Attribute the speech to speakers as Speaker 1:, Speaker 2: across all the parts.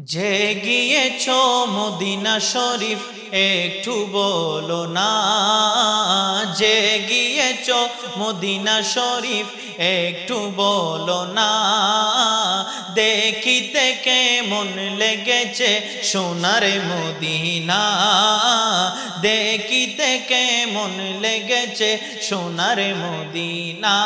Speaker 1: যে গিয়েছ মদিনা শরীফ, একটু বলো না। যে গিয়েছ মদিনা শরীফ, একটু বলো না। দেখিতে কেমন লেগেছে সোনার মদিনা। দেখিতে কেমন লেগেছে সোনার মদিনা।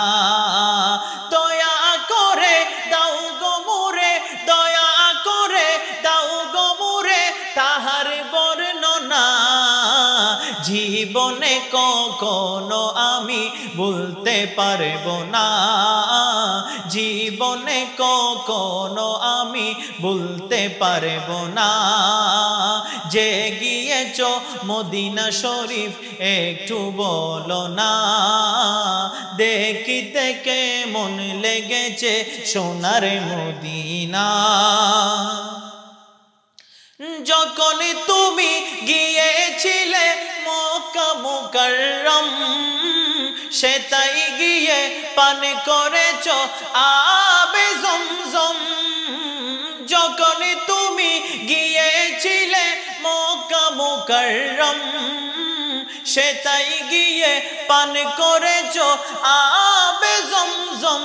Speaker 1: জীবনে কখনো আমি বলতে পারব না। জীবনে কখনো আমি বলতে পারব না। যে গিয়েছ মদিনা শরীফ, একটু বলো না। দেখিতে কেমন লেগেছে সোনার মদিনা। সে তাই গিয়ে পান করেছ। আবে জমজম যখন তুমি গিয়েছিলে মক্কা মুকাররম, সে তাই গিয়ে পান করেছ। আবে জমজম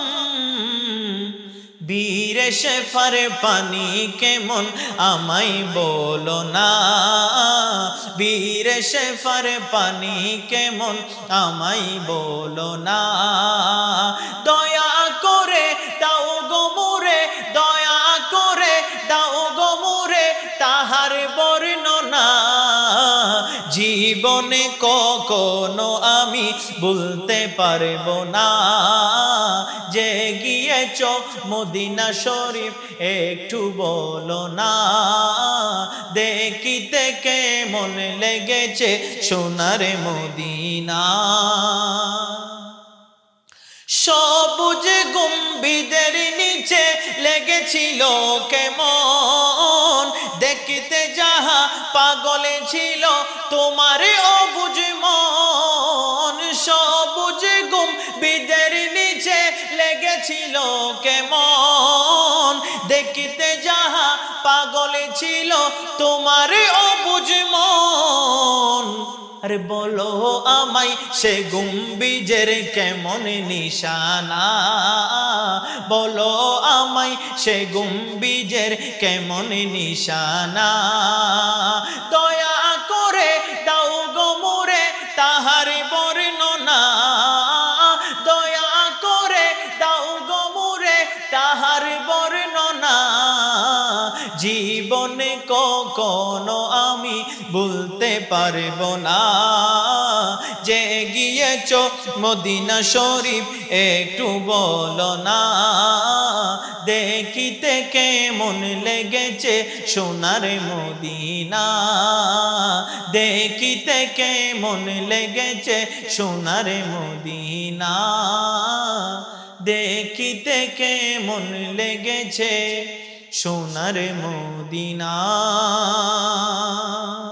Speaker 1: বীরে শেফার পানি কেমন আমাই বলো না। বীরে শেফার পানি কেমন আমাই বলো না। দয়া করে দাও গো মোরে, দয়া করে দাও গো মোরে তাহার বর্ণনা। জীবনে কখনো আমি বলতে পারব না। যে গিয়েছ মদিনা শরীফ, একটু বলো না। দেখিতে কেমন লেগেছে সোনার মদিনা। সবুজ গম্ভীদের নিচে লেগেছিল কেমন? দেখিতে যাহা পাগলে ছিল, তোমার অবুজ মন। সবুজ গম্ভীদের নিচে লেগেছিল কেমন? ছিল তোমার অবুজ মন। আরে বলো আমাই সে গুম্বিজের কেমন নিশানা? বলো আমাই সে গুম্বিজের কেমন নিশানা? দয়া জীবনে কখনো আমি বলতে পারব না। যে গিয়েছ মদিনা শরীফ, একটু বলো না। দেখিতে কেমন লেগেছে সোনার মদিনা। দেখিতে কেমন লেগেছে সোনার মদিনা। দেখিতে কেমন লেগেছে সোনার মদিনা।